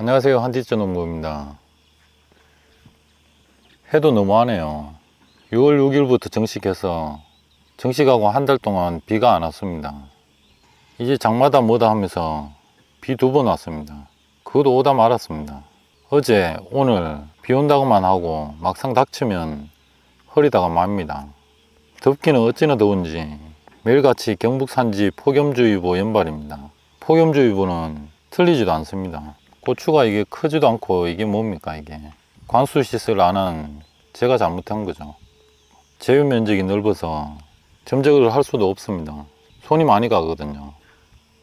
안녕하세요. 한디저 농부입니다. 해도 너무하네요. 6월 6일부터 정식해서 정식하고 한 달 동안 비가 안 왔습니다. 이제 장마다 뭐다 하면서 비 두 번 왔습니다. 그것도 오다 말았습니다. 어제 오늘 비 온다고만 하고 막상 닥치면 허리다가 맙니다. 덥기는 어찌나 더운지 매일같이 경북 산지 폭염주의보 연발입니다. 폭염주의보는 틀리지도 않습니다 고추가 이게 크지도 않고 이게 뭡니까 이게? 관수 시설 안 한 제가 잘못한 거죠. 제휴 면적이 넓어서 점적을 할 수도 없습니다. 손이 많이 가거든요.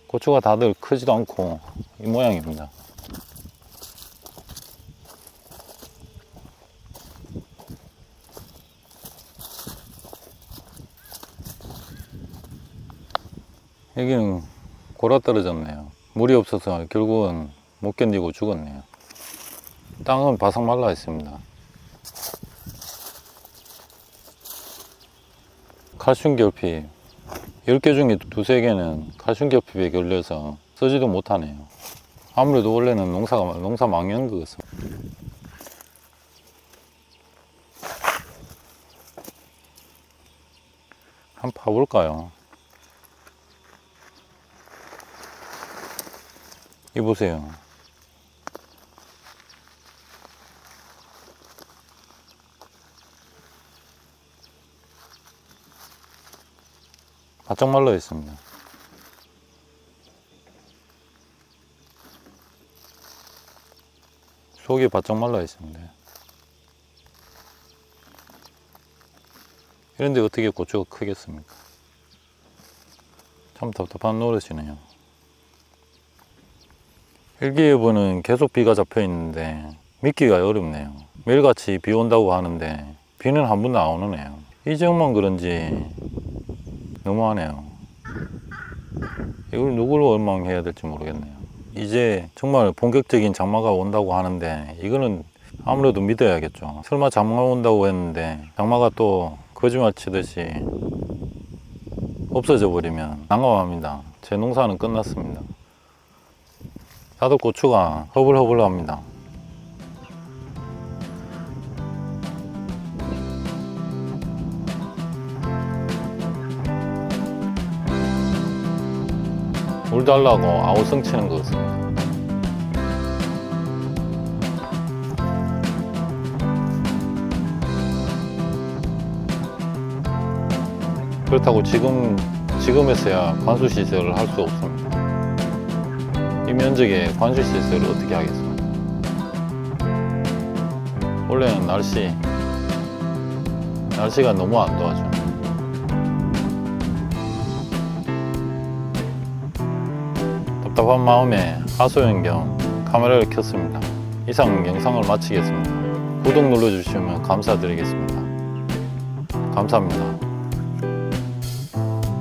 고추가 다들 크지도 않고 이 모양입니다. 여기는 골아 떨어졌네요. 물이 없어서 결국은 못 견디고 죽었네요. 땅은 바삭 말라 있습니다. 칼슘 결핍. 10개 중에 두세 개는 칼슘 결핍에 걸려서 쓰지도 못하네요. 아무래도 원래는 농사가 농사 것 같습니다. 한번 파볼까요? 이 보세요 바짝 말라 있습니다. 속이 바짝 말라 있습니다. 이런데 어떻게 고추가 크겠습니까? 참 답답한 노릇이네요. 일기예보는 계속 비가 잡혀 있는데 믿기가 어렵네요. 매일같이 비 온다고 하는데 비는 한 번도 안 오네요. 이 지역만 그런지 너무하네요. 이걸 누구를 원망해야 될지 모르겠네요. 이제 정말 본격적인 장마가 온다고 하는데 이거는 아무래도 믿어야겠죠. 설마 장마 온다고 했는데 장마가 또 거짓말 치듯이 없어져 버리면 난감합니다. 제 농사는 끝났습니다. 다들 고추가 허불허불합니다. 물 달라고 아우성 치는 것 같습니다. 그렇다고 지금 지금에서야 관수 시설을 할 수 없습니다. 이 면적에 관수 시설을 어떻게 하겠습니까? 원래는 날씨 날씨가 너무 안 도와줘. 답답한 마음에 하소연 겸 카메라를 켰습니다. 이상 영상을 마치겠습니다. 구독 눌러주시면 감사드리겠습니다. 감사합니다.